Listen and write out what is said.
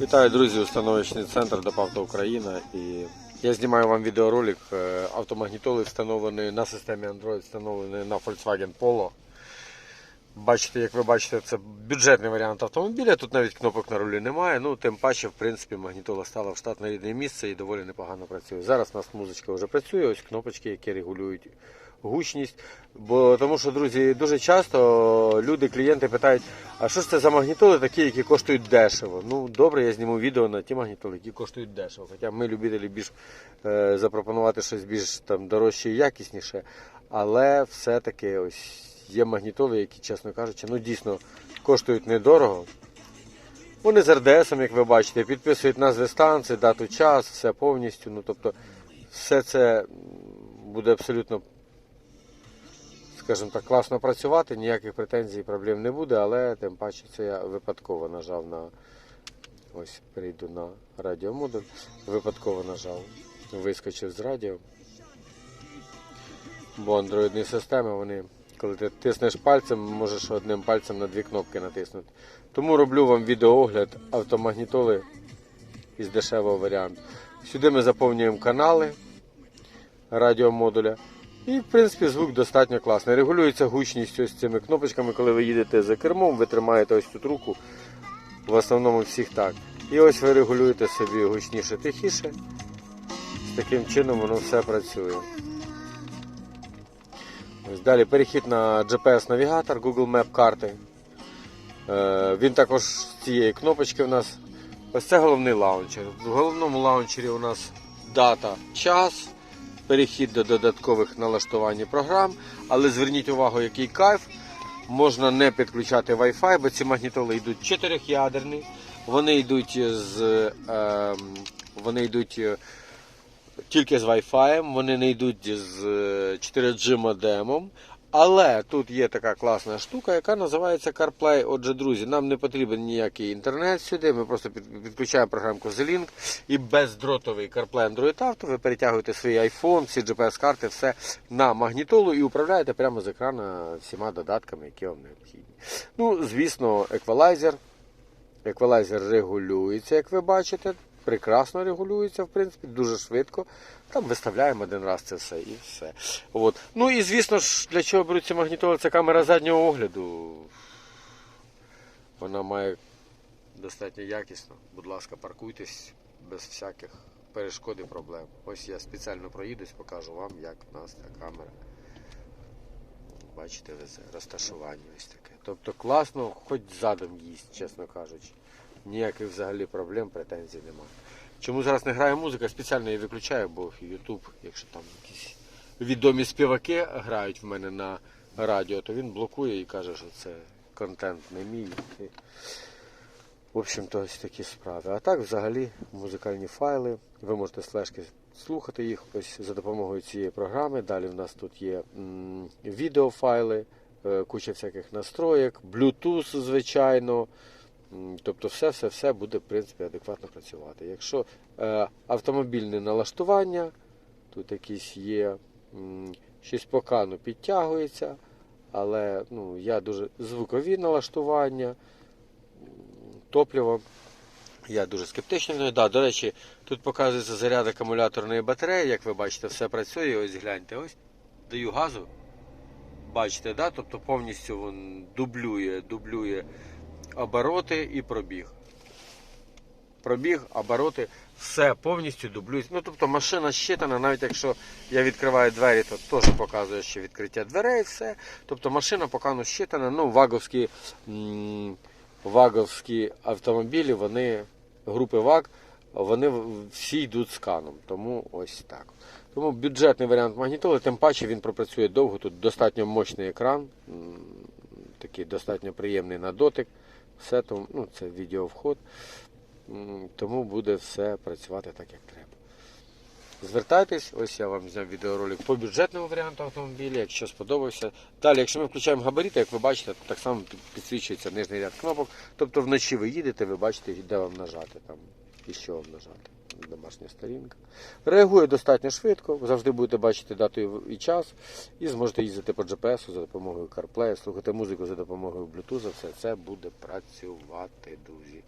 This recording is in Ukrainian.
Вітаю, друзі, установочний центр ДОПАВТО Україна. І я знімаю вам відеоролик е, автомагнітоли, встановленої на системі Android, встановленої на Volkswagen Polo. Бачите, як ви бачите, це бюджетний варіант автомобіля. Тут навіть кнопок на рулі немає. Ну, тим паче, в принципі, магнітола стала в штатне рідне місце і доволі непогано працює. Зараз у нас музичка вже працює, ось кнопочки, які регулюють гучність. Бо тому що, друзі, дуже часто люди, клієнти питають, а що ж це за магнітоли такі, які коштують дешево? Ну, добре, я зніму відео на ті магнітоли, які коштують дешево. Хоча ми любителі більш е, запропонувати щось більш там дорожче і якісніше. Але все-таки ось є магнітоли, які, чесно кажучи, ну дійсно коштують недорого. Вони з РДСом, як ви бачите, підписують назви станції, дату, час, все повністю. Ну, тобто, все це буде абсолютно, скажімо так, класно працювати, ніяких претензій, проблем не буде, але тим паче це я випадково нажав на. Ось перейду на радіомодуль. Випадково нажав, вискочив з радіо. Бо андроїдні системи, вони, коли ти тиснеш пальцем, можеш одним пальцем на дві кнопки натиснути. Тому роблю вам відеоогляд автомагнітоли із дешевого варіанту. Сюди ми заповнюємо канали радіомодуля. І, в принципі, звук достатньо класний. Регулюється гучність ось цими кнопочками, коли ви їдете за кермом, ви тримаєте ось тут руку. В основному всіх так. І ось ви регулюєте собі гучніше, тихіше. З таким чином воно все працює. Ось далі перехід на GPS-навігатор, Google Map карти. Е, Він також з цієї кнопочки у нас. Ось це головний лаунчер. В головному лаунчері у нас дата, час, перехід до додаткових налаштувань програм. Але зверніть увагу, який кайф. Можна не підключати Wi-Fi, бо ці магнітоли йдуть чотирьохядерні. Вони йдуть з е, вони йдуть е, тільки з Wi-Fi, вони не йдуть з е, 4G модемом. Але тут є така класна штука, яка називається CarPlay. Отже, друзі, нам не потрібен ніякий інтернет сюди. Ми просто підключаємо програмку The-Link і бездротовий CarPlay Android Auto ви перетягуєте свій iPhone, всі GPS-карти, все на магнітолу і управляєте прямо з екрану всіма додатками, які вам необхідні. Ну, звісно, еквалайзер. Еквалайзер регулюється, як ви бачите. Прекрасно регулюється, в принципі, дуже швидко. Там виставляємо один раз це все і все. От. Ну і звісно ж, для чого беруть ці магнітоли, це камера заднього огляду. Вона має достатньо якісно. Будь ласка, паркуйтесь без всяких перешкод і проблем. Ось я спеціально проїдусь, покажу вам, як у нас ця камера. Бачите, розташування ось таке. Тобто класно, хоч задом їсть, чесно кажучи. Ніяких взагалі проблем, претензій немає. Чому зараз не грає музика? Спеціально її виключаю, бо YouTube, якщо там якісь відомі співаки грають в мене на радіо, то він блокує і каже, що це контент не мій. В общем-то, ось такі справи. А так, взагалі, музикальні файли. Ви можете з слухати їх ось за допомогою цієї програми. Далі в нас тут є відеофайли, е, куча всяких настроєк, Bluetooth, звичайно. Тобто все-все-все буде в принципі адекватно працювати. Якщо е, автомобільне налаштування, тут якісь є щось по кану підтягується, але ну, я дуже звукові налаштування, топливо. Я дуже скептичний. Да, до речі, тут показується заряд акумуляторної батареї, як ви бачите, все працює. Ось гляньте, ось даю газу. Бачите, да? тобто повністю він дублює, дублює обороти і пробіг. Пробіг, обороти, все повністю дублюється. Ну, тобто машина щитана, навіть якщо я відкриваю двері, то теж показує, що відкриття дверей, все. Тобто машина покану щитана. Ну, ваговські, ваговські автомобілі, вони, групи ВАГ, вони всі йдуть з каном. Тому ось так. Тому бюджетний варіант магнітоли, тим паче він пропрацює довго. Тут достатньо мощний екран, такий достатньо приємний на дотик. Все тому, ну, це відеовход. Тому буде все працювати так, як треба. Звертайтесь, ось я вам зняв відеоролик по бюджетному варіанту автомобіля, якщо сподобався. Далі, якщо ми включаємо габарити, як ви бачите, так само підсвічується нижній ряд кнопок. Тобто вночі ви їдете, ви бачите, де вам нажати там і що вам нажати. Домашня сторінка. Реагує достатньо швидко, завжди будете бачити дату і- час, і зможете їздити по GPS за допомогою CarPlay, слухати музику за допомогою Bluetooth, все це буде працювати, друзі.